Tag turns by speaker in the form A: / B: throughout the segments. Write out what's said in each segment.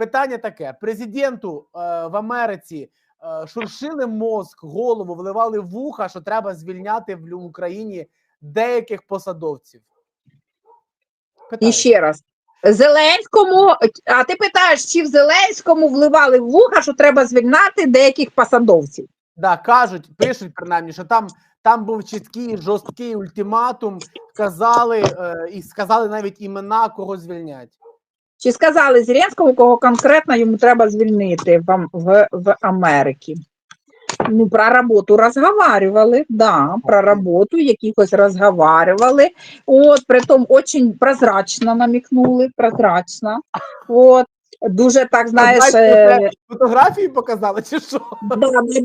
A: питання таке: президенту е, в Америці е, шуршили мозк, голову, вливали вуха, що треба звільняти в Україні деяких посадовців.
B: І ще раз. Зеленському, а ти питаєш, чи в Зеленському вливали в вуха, що треба звільняти деяких посадовців?
A: Да, кажуть, пишуть принаймні, що там, там був чіткий жорсткий ультиматум. Сказали е, і сказали навіть імена, кого звільнять.
B: Чи сказали Зеленському, кого конкретно йому треба звільнити в, в, в Америці? Ну, про роботу розговаривали, да, про роботу якихось розговаривали. От, притом очень прозрачно намікнули, прозрачно. От, дуже так, знаєш, е,
A: Фотографії показали, чи що?
B: Да, да, да,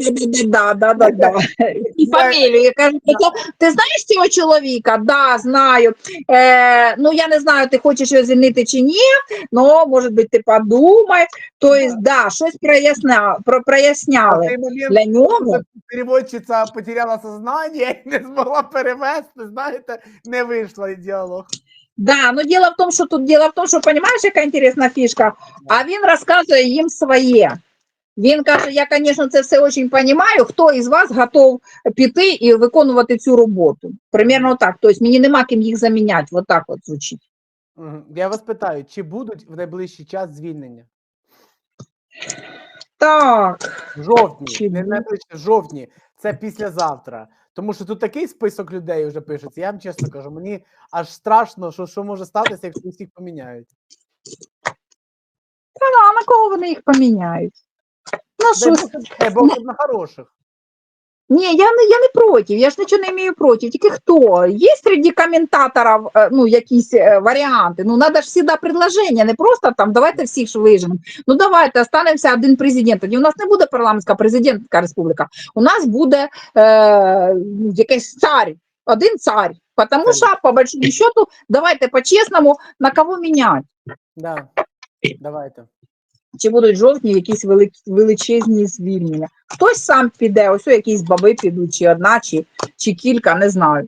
B: да, да, да, да, да. І фамілію. Я кажу, «Ти знаєш цього чоловіка? Да, знаю. Е, ну, я не знаю, ти хочеш його звільнити чи ні, але, може бути, ти подумай. Тобто, да, щось проясня, про, проясняли
A: момент
B: для нього.
A: переводчиця потеряла сознання і не змогла перевести. Знаєте, не вийшла і діалог.
B: Да, но дело в том, что тут дело в том, що понимаешь, яка інтересна фішка, а він розказує їм своє. Він каже: я, звісно, це все дуже розумію, хто із вас готов піти і виконувати цю роботу. Примерно так. Тобто мені нема ким їх заміняти. Вот так от звучить.
A: Я вас питаю, чи будуть в найближчий час звільнення?
B: Так,
A: жовтні,
B: Чи
A: не в жовтні. Це післязавтра. Тому що тут такий список людей вже пишеться. Я вам чесно кажу, мені аж страшно, що, що може статися, якщо всіх поміняють.
B: а на кого вони їх поміняють?
A: На
B: щось.
A: Бог, на хороших.
B: Ні, я не, я не проти, я ж нічого не маю проти. Тільки хто? Є серед коментаторів е, ну, якісь е, варіанти. Ну, треба ж завжди предложення, не просто там давайте всіх ж виженемо. Ну давайте останемося один президент. Тоді у нас не буде парламентська президентська республіка. У нас буде е, якийсь цар, один цар. Тому що, по большому счету, давайте по-чесному, на кого міняти.
A: Да. Давайте.
B: Чи будуть жовтні якісь величезні звільнення. Хтось сам піде, ось якісь баби підуть, чи одна, чи, чи кілька, не знаю.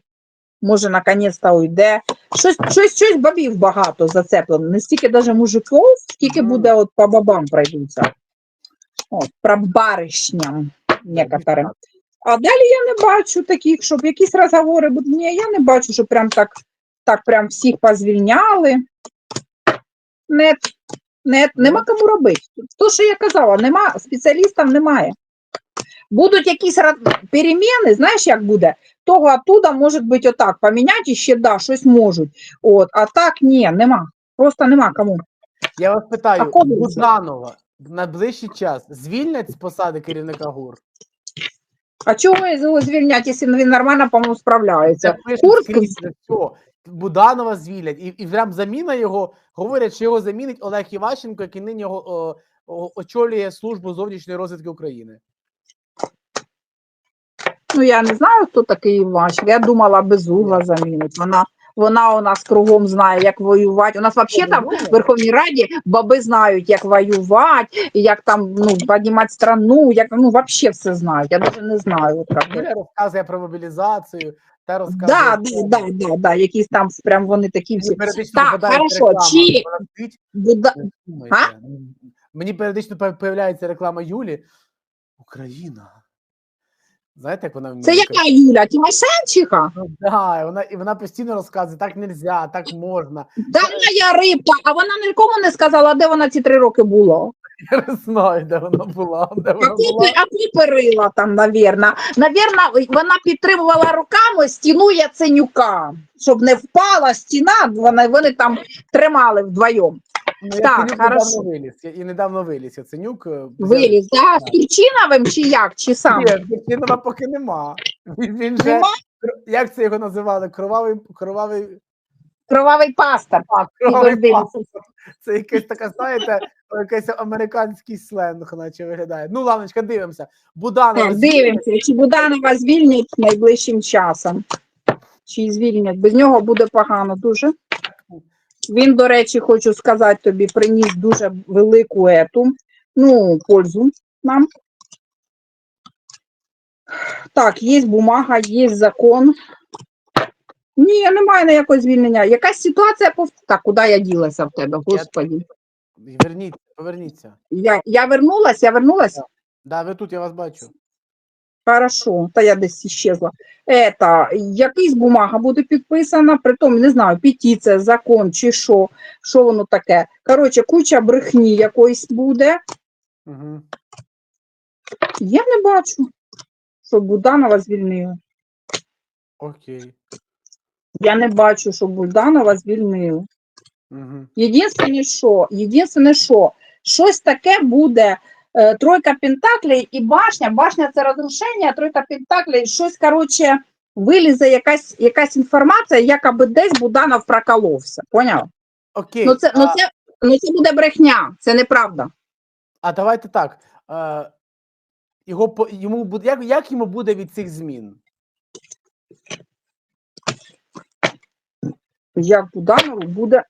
B: Може, наконець-то уйде. Щось, щось, щось бабів багато зацеплено. Не стільки навіть мужиків, скільки буде от по бабам пройдуться. От, про баришням некоторим. А далі я не бачу таких, щоб якісь розговори будуть. Ні, я не бачу, що прям так, так прям всіх позвільняли. Нет, нет, нема кому робити. То, що я казала, нема, спеціалістів немає. Будуть якісь переміни, знаєш, як буде? Того оттуда може бути отак, поміняти ще да, щось можуть. От, а так ні, нема. Просто нема кому.
A: Я вас питаю, Буданова в найближчий час звільнять з посади керівника ГУР?
B: А чого його звільняти, якщо він нормально, по-моєму, справляється?
A: Вже все. Буданова звільнять. І, і прям заміна його, говорять, що його замінить Олег Іващенко, який нині його, о, о, очолює службу зовнішньої розвідки України.
B: Ну, я не знаю, хто такий Іващенко. Я думала, безугла замінить. Вона, вона у нас кругом знає, як воювати. У нас взагалі там в Верховній Раді баби знають, як воювати, як там ну, піднімати страну, як ну, взагалі все знають. Я навіть не знаю.
A: Юля розказує про мобілізацію, та розказує.
B: Да,
A: про-
B: да, да, да, да, якісь там прям вони такі всі. Так, хорошо, чи- Буда...
A: Мені періодично появляється реклама Юлі. Україна. Знаєте, як вона вміє
B: Це яка Юля? Тимошенчиха?
A: Ну, да, і вона, і вона постійно розказує, так нельзя, так можна.
B: Да, моя рибка, а вона нікому не сказала, де вона ці три роки була.
A: Я не знаю, де вона була, де
B: А ти,
A: була.
B: а ти перила там, навірно. Навірно, вона підтримувала руками стіну Яценюка, щоб не впала стіна, вони, вони там тримали вдвоєм.
A: Ну,
B: так,
A: Яценюк
B: хорошо.
A: недавно виліз. Я- І недавно виліз Яценюк. е,
B: Виліз, да? з Турчиновим чи як, чи сам?
A: Ні, Турчинова поки нема. Він, він же,
B: Нема?
A: як це його називали? Кровавий, кровавий,
B: Кровавий пастор.
A: а, кровавий
B: Дивись.
A: Це якась така, знаєте, якийсь американський сленг, наче виглядає. Ну, ланочка, дивимося. Буданова.
B: Так, дивимося, чи Буданова звільнять найближчим часом. Чи звільнять? Без нього буде погано дуже. Він, до речі, хочу сказати тобі, приніс дуже велику ету, ну, пользу нам. Так, є бумага, є закон. Ні, немає ніякого звільнення. Якась ситуація пов... Так, куди я ділася в тебе, господі?
A: Верніться, Поверніться.
B: Я, я вернулась, я вернулась.
A: Да, ви тут, я вас бачу.
B: Хорошо, та я десь іщезла. Ета, якийсь бумага буде підписана, притом не знаю, петиція, закон чи що, що воно таке. Коротше, куча брехні якоїсь буде.
A: Угу.
B: Я не бачу, що Буданова звільнили.
A: Окей.
B: Я не бачу, що Буданова звільнили.
A: Угу.
B: Єдине, що, єдине, що щось таке буде. Е, Тройка Пентаклей і башня. Башня це розрушення, а тройка Пентаклей щось, коротше, вилізе якась, якась інформація, якоби десь Буданов проколовся. Поняв?
A: Окей.
B: Ну це, ну, це, ну це буде брехня, це неправда.
A: а давайте так. Е, його, йому буде, як, як йому буде від цих змін?
B: Як Буданову буде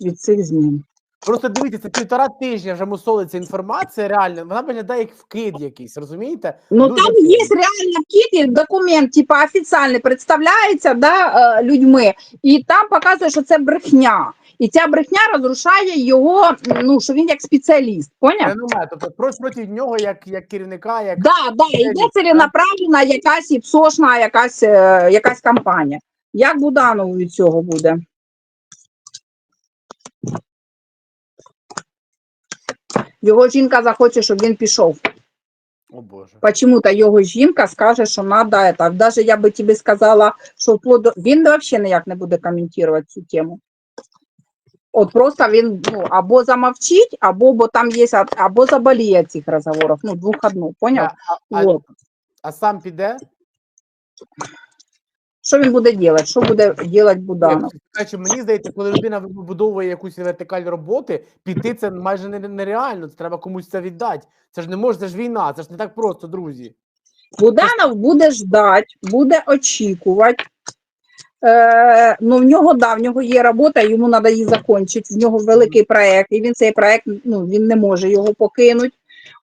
B: від цих змін.
A: Просто дивіться, це півтора тижня вже мусолиться інформація реально, вона виглядає як вкид якийсь, розумієте?
B: Ну
A: Дуже
B: там
A: сильно.
B: є реально кіт, документ, типа офіційний, представляється да, е, людьми, і там показує, що це брехня. І ця брехня розрушає його, ну що він як спеціаліст, поняв?
A: Феномен. Тобто про- проти нього, як, як керівника, як
B: Да, да, йде
A: Спеціаліст,
B: ціленаправлена якась іпсошна якась, е, якась кампанія. Як Буданову від цього буде? Його жінка захоче, щоб він пішов.
A: о Боже.
B: Почему-то його жінка скаже, що надо это. Даже я би тобі сказала, що вплоть до... він взагалі ніяк не буде коментувати цю тему. От просто він ну, або замовчить, або бо там є, або заболіє цих розговорів. Ну, двох одно, поняв?
A: А, а, а сам піде?
B: Що він буде робити? Що буде робити Буданов?
A: Значить, мені здається, коли людина вибудовує якусь вертикаль роботи, піти це майже нереально. Це треба комусь це віддати. Це ж не може, це ж війна, це ж не так просто, друзі.
B: Буданов буде ждати, буде очікувати. Е, ну, в нього, да, в нього є робота, йому треба її закінчити. В нього великий проект, і він цей проект ну, він не може його покинути.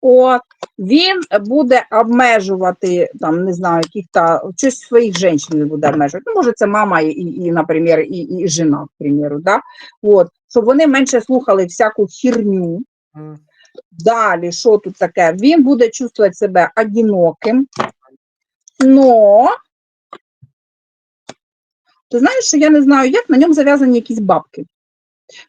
B: От, він буде обмежувати, там, не знаю, яких-то щось своїх жінок буде обмежувати. Ну, може, це мама і, і наприклад, і, і жена, к примеру, да? От, щоб вони менше слухали всяку херню. Далі, що тут таке? Він буде чувствувати себе одиноким, но ти знаєш, що я не знаю, як на ньому зав'язані якісь бабки.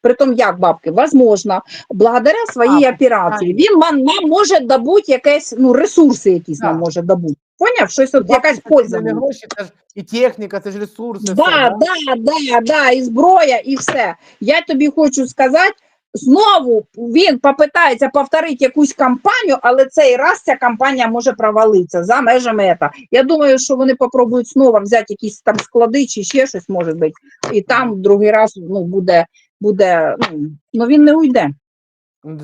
B: Притом, як бабки? Возможно, благодаря своїй
A: А,
B: операції він ман- нам може добути якесь, ну, ресурси якісь нам може добути. Поняв? Щось от якась польза.
A: не гроші, це ж і техніка, це ж ресурси. все,
B: Да, да, да, да, і зброя, і все. Я тобі хочу сказати, знову він попитається повторити якусь кампанію, але цей раз ця кампанія може провалитися за межами ета. Я думаю, що вони попробують знову взяти якісь там склади чи ще щось може бути, і там другий раз ну, буде, буде ну, ну він не уйде.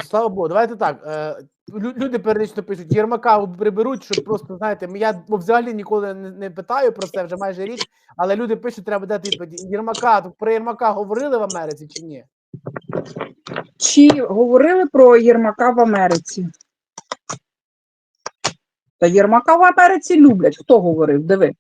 A: Слава Богу, давайте так. Е, лю- люди періодично пишуть, Єрмака приберуть, щоб просто, знаєте, я взагалі ніколи не, не питаю про це вже майже рік, але люди пишуть, треба дати відповіді. Єрмака, про Єрмака говорили в Америці чи ні?
B: Чи говорили про Єрмака в Америці? Та Єрмака в Америці люблять. Хто говорив? Диви.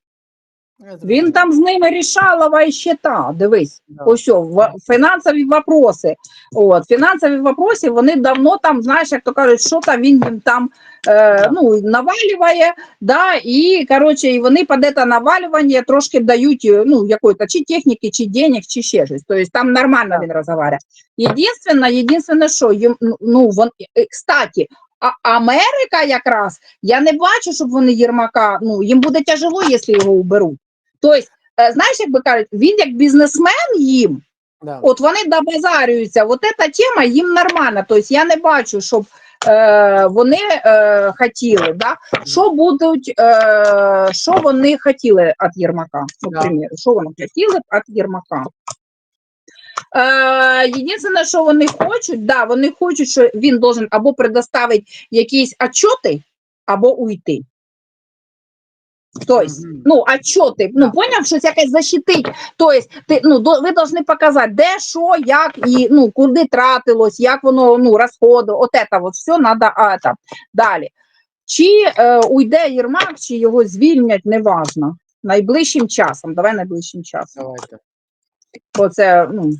B: Він там з ними рішалова і ще та. Дивись.
A: Да.
B: Ось в- фінансові вопроси. От, фінансові вопроси, вони давно там, знаєш, як то кажуть, що там він їм там е, ну, навалює, да, і, коротше, і вони під це навалювання трошки дають, е, ну, якої-то чи техніки, чи денег, чи ще щось. Тобто там нормально він розмовляє. Єдине, єдине, що їм, ну, ну, вон, е, кстати, а Америка якраз, я не бачу, щоб вони Єрмака, ну, їм буде тяжело, якщо його уберуть. Тобто, е, знаєш, як би кажуть, він як бізнесмен їм,
A: Да.
B: От вони добазарюються. От ця тема їм нормальна. Тобто я не бачу, щоб е, вони е, хотіли. Да? Що будуть, е, що вони хотіли від Єрмака? Ну,
A: Да.
B: що вони хотіли від Єрмака? Е, єдине, що вони хочуть, да, вони хочуть, що він должен або предоставити якісь отчоти, або уйти. Тобто,
A: Мгм.
B: ну, отчоти, ну,
A: Да.
B: поняв, що це якось защитить. Тобто, ти, ну, до, ви повинні показати, де, що, як, і, ну, куди тратилось, як воно, ну, розходу, от це, от все треба, а, це. Далі. Чи е, уйде Єрмак, чи його звільнять, неважно. Найближчим часом, давай найближчим часом.
A: Давайте.
B: Бо це, ну,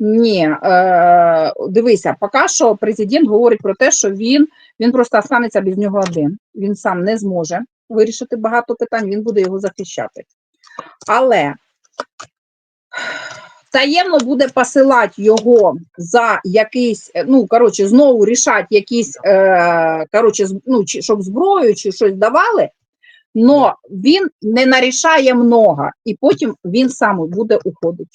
B: Ні, е, дивися, поки що президент говорить про те, що він, він просто останеться без нього один. Він сам не зможе вирішити багато питань, він буде його захищати. Але таємно буде посилати його за якийсь, е, ну, коротше, знову рішати якісь, е, коротше, ну, чи, щоб зброю чи щось давали, но він не нарішає много, і потім він сам буде уходити.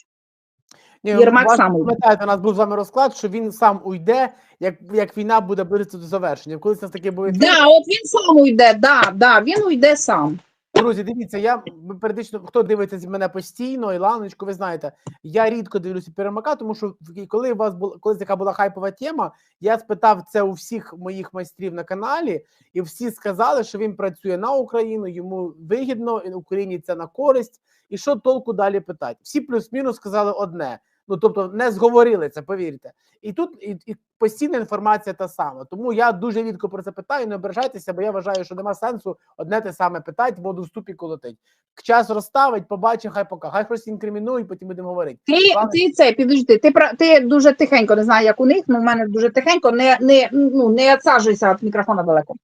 B: Єрмак
A: вас
B: сам
A: пам'ятаєте, у нас був з вами розклад, що він сам уйде, як, як війна буде близько до завершення. Колись нас таке був.
B: Да, от він сам уйде, да, да, він уйде сам.
A: Друзі, дивіться, я періодично, хто дивиться з мене постійно, Іланочку, ви знаєте, я рідко дивлюся перемака, тому що коли у вас була колись така була хайпова тема, я спитав це у всіх моїх майстрів на каналі, і всі сказали, що він працює на Україну, йому вигідно, і Україні це на користь. І що толку далі питати? Всі плюс-мінус сказали одне. Ну тобто не зговорили це, повірте. І тут і, і постійна інформація та сама. Тому я дуже рідко про це питаю. Не ображайтеся, бо я вважаю, що нема сенсу одне те саме питати, воду в ступі колотить. Час розставить, побачить, хай пока. Хай щось інкримінує, потім будемо говорити.
B: Ти, ти це, підожди, ти, про- ти дуже тихенько, не знаю, як у них, але в мене дуже тихенько, не, не, ну, не відсаджуйся від мікрофона далеко.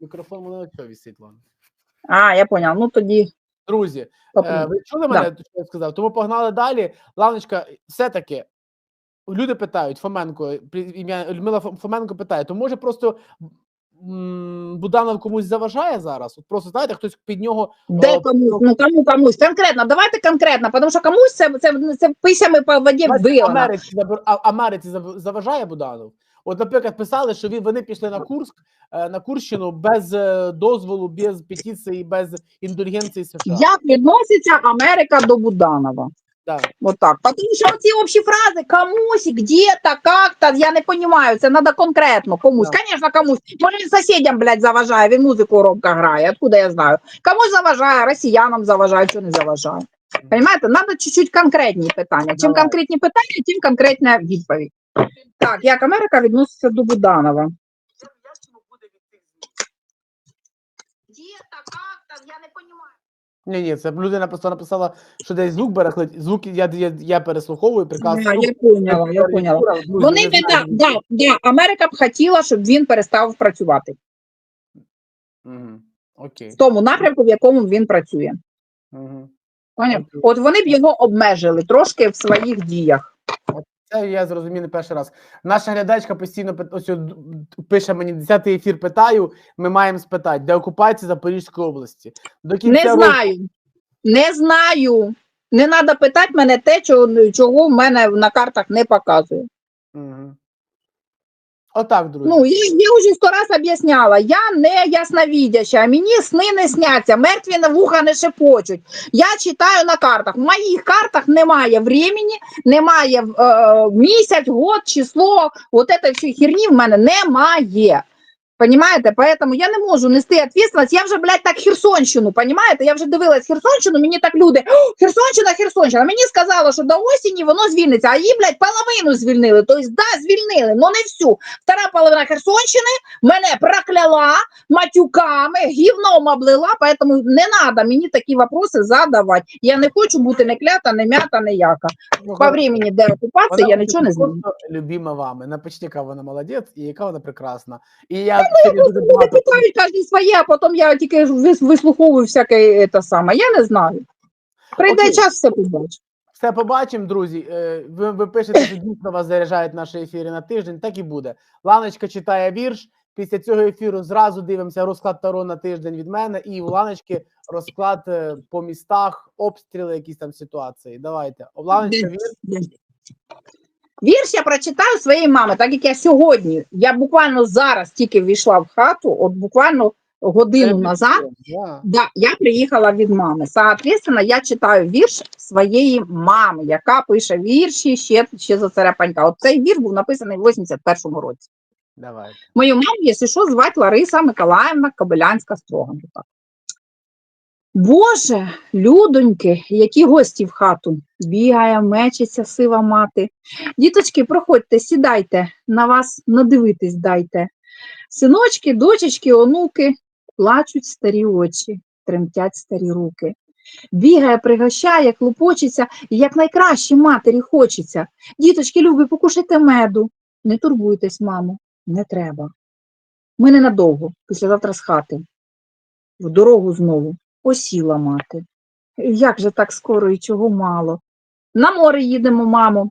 A: Мікрофон мене на цього висить, ладно.
B: А, я поняла, ну тоді.
A: Друзі, е, ви чули мене, що я сказав? Тому погнали далі. Ланочка, все-таки люди питають Фоменко, ім'я Людмила Фо- Фоменко питає, то може просто м, Буданов комусь заважає зараз? От просто знаєте, хтось під нього
B: Де
A: О,
B: комусь? Ну кому комусь? Конкретно, давайте конкретно, тому що комусь це, це, це писями по воді вбило.
A: Америці, Америці заважає Буданов. От, наприклад, писали, що він вони пішли на Курск е, на Курщину без е, дозволу, без петиції, без індульгенції США.
B: Як відноситься Америка до Буданова?
A: Да.
B: Вот так. Потому що ці общі фрази комусь, где-то, как-то, я не понимаю, це треба конкретно комусь.
A: Да.
B: Конечно, комусь. Може, він сусідям, блядь, заважає, він музику робко грає, откуда я знаю. Комусь заважає, росіянам заважає, що не заважає. Понимаете, треба чуть-чуть конкретні питання. Чим конкретні питання, тим конкретна відповідь. Так, як Америка відноситься до Буданова? Где-то, как-то, я не понимаю.
A: Ні, ні, це людина просто написала, що десь звук берехлить. Звук я, я, я переслуховую, прекрасно.
B: Да, я поняла, я поняла. Вони би, да, да, да, Америка б хотіла, щоб він перестав працювати
A: Угу. Окей.
B: в тому напрямку, в якому він працює.
A: Угу.
B: Поняв? От вони б його обмежили трошки в своїх діях.
A: Це я зрозумів не перший раз. Наша глядачка постійно ось пише мені 10-й ефір. Питаю. Ми маємо спитати, де окупація Запорізької області. До кінця
B: Не
A: року-
B: знаю. Не знаю. Не треба питати мене те, чого, чого в мене на картах не показує.
A: Мгм. Отак, друзі.
B: Ну, я, я вже сто раз об'ясняла, я не ясновідяща, мені сни не сняться, мертві на вуха не шепочуть. Я читаю на картах. В моїх картах немає времени, немає е, місяць, год, число. От це херні в мене немає. Понимаєте? Поэтому я не можу нести відповідальність. Я вже, блядь, так Херсонщину, понимаєте? Я вже дивилась Херсонщину, мені так люди, Херсонщина, Херсонщина. Мені сказали, що до осені воно звільниться, а її, блядь, половину звільнили. Тобто, да, звільнили, але не всю. Втора половина Херсонщини мене прокляла матюками, гівном облила, поэтому не треба мені такі вопроси задавати. Я не хочу бути не клята, не м'ята, не яка.
A: Ну,
B: По времени деокупації я нічого не знаю.
A: любима вами. Напишіть, яка вона молодець і яка вона прекрасна. І я дуже
B: Вони
A: багато
B: питають кожен своє, а потім я тільки вислуховую всяке те саме. Я не знаю. Прийде
A: Окей.
B: час, все побачу.
A: Все побачимо, друзі. Е, Ви, ви пишете, що дійсно вас заряджають наші ефіри на тиждень. Так і буде. Ланочка читає вірш. Після цього ефіру зразу дивимося розклад Таро на тиждень від мене, і у Ланочки розклад е, по містах, обстріли, якісь там ситуації. Давайте. Ланочка, вірш.
B: Вірш я прочитаю своєї мами, так як я сьогодні. Я буквально зараз тільки ввійшла в хату, от буквально годину назад.
A: Да.
B: Да, я приїхала від мами. Соответственно, я читаю вірш своєї мами, яка пише вірші ще, ще за царя панька. От цей вірш був написаний в 81-му році.
A: Давайте.
B: Мою маму, якщо що, звати Лариса Миколаївна Кобилянська Строган. Так. Боже, людоньки, які гості в хату. Бігає, мечеться сива мати. Діточки, проходьте, сідайте, на вас надивитись дайте. Синочки, дочечки, онуки, плачуть старі очі, тремтять старі руки. Бігає, пригощає, клопочеться, і як найкраще матері хочеться. Діточки, любі, покушайте меду. Не турбуйтесь, мамо, не треба. Ми ненадовго, післязавтра з хати. В дорогу знову осіла мати. Як же так скоро і чого мало? На море їдемо, мамо.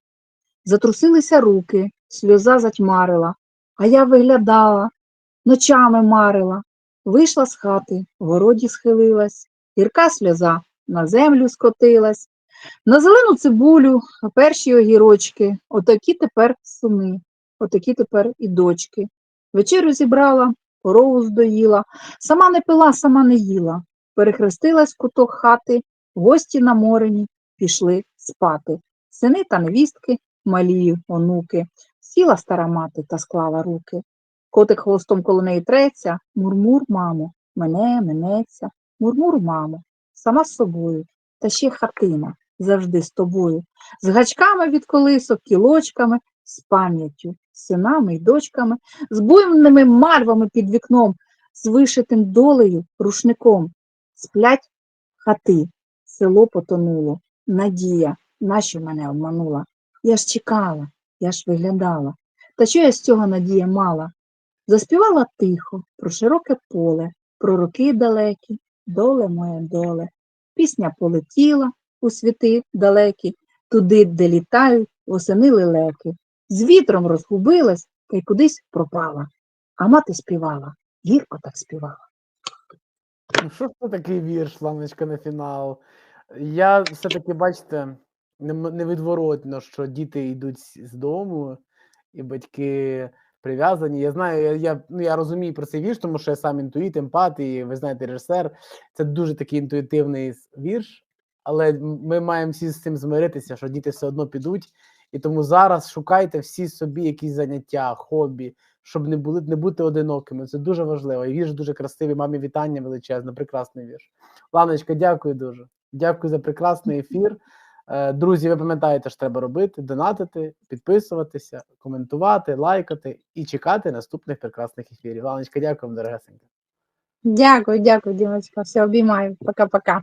B: Затрусилися руки, сльоза затьмарила, а я виглядала, ночами марила. Вийшла з хати, в городі схилилась, гірка сльоза на землю скотилась. На зелену цибулю, перші огірочки, отакі тепер сини, отакі тепер і дочки. Вечерю зібрала, корову здоїла, сама не пила, сама не їла. Перехрестилась куток хати, гості наморені, пішли спати. Сини та невістки, малі онуки. Сіла стара мати та склала руки. Котик хвостом коло неї треться, мурмур, мамо, мене, минеться, мурмур, мамо, сама з собою, та ще хатина завжди з тобою, з гачками від колисок, кілочками, з пам'яттю, синами й дочками, з буйними мальвами під вікном, з вишитим долею рушником. Сплять хати, село потонуло, надія, нащо мене обманула. Я ж чекала, я ж виглядала. Та що я з цього надія мала? Заспівала тихо про широке поле, про роки далекі, доле моє доле. Пісня полетіла у світи далекі, туди, де літають восени лелеки. З вітром розгубилась та й кудись пропала. А мати співала, гірко так співала.
A: Ну, що ж це такий вірш, Ланочка, на фінал? Я все-таки, бачите, невідворотно, що діти йдуть з дому, і батьки прив'язані. Я знаю, я, я, ну, я розумію про цей вірш, тому що я сам інтуїт, емпат, і ви знаєте, режисер. Це дуже такий інтуїтивний вірш, але ми маємо всі з цим змиритися, що діти все одно підуть. І тому зараз шукайте всі собі якісь заняття, хобі, щоб не були не бути одинокими. Це дуже важливо. І вірш дуже красивий. Мамі вітання величезне, прекрасний вірш. Ланочка, дякую дуже. Дякую за прекрасний ефір. Е, Друзі, ви пам'ятаєте, що треба робити: донатити, підписуватися, коментувати, лайкати і чекати наступних прекрасних ефірів. Ланочка, дякую дорогесенька.
B: Дякую, дякую, Дімочка. Все, обіймаю. Пока-пока.